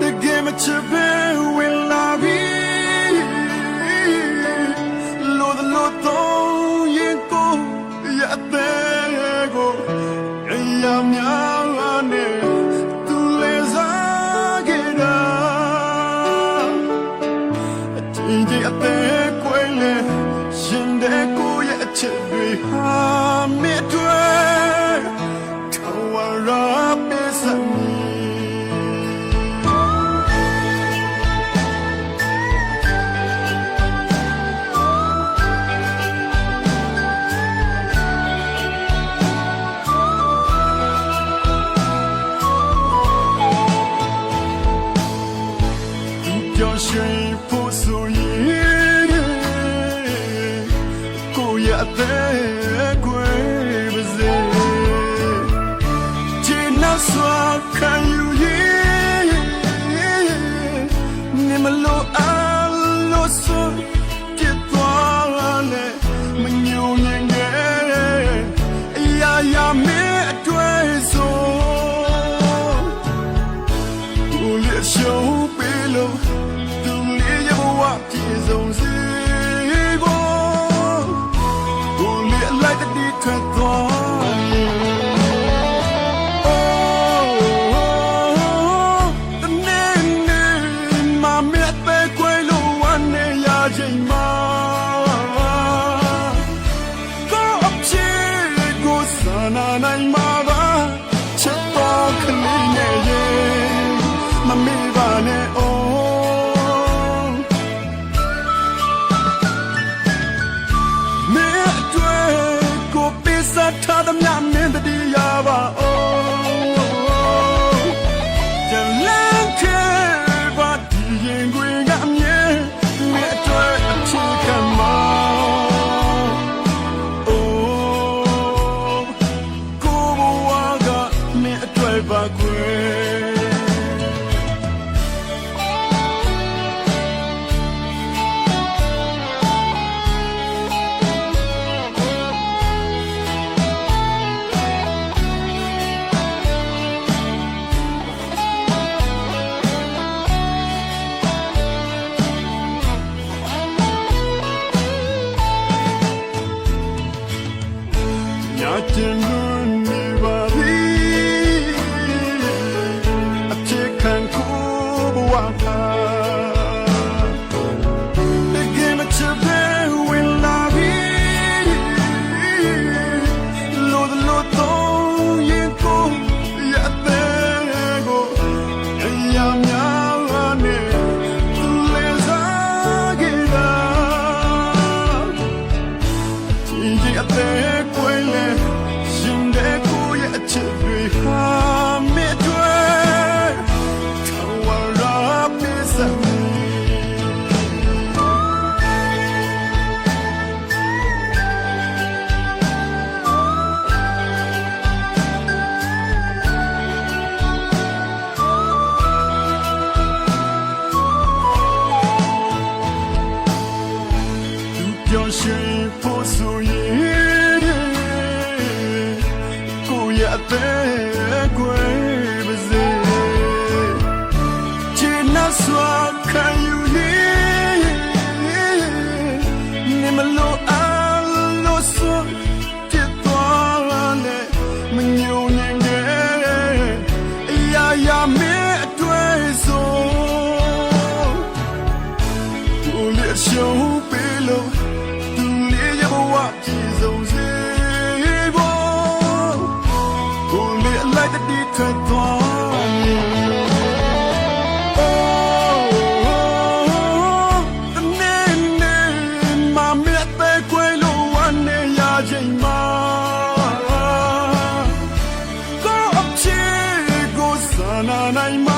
တကယ်မချစ်ပဲဝင်လာပြီလို့လို့တော့ရင်ကိုရတဲ့ကိုရရများနဲ့ India te cuele, sin de cuya chevija. menyala I to them not. ရဲ့အသေးကွယ်မစေချစ်နှစွာခံယူနေနေမလို့အလို့ဆိုပြစ်သွားနဲ့မညုံနေတဲ့အရာရာမင်းအတွေ့ဆိုသူလေးရှုံးပေးလို့သူလေးရဲ့ဘဝကြည်ဆုံးစေ sana el.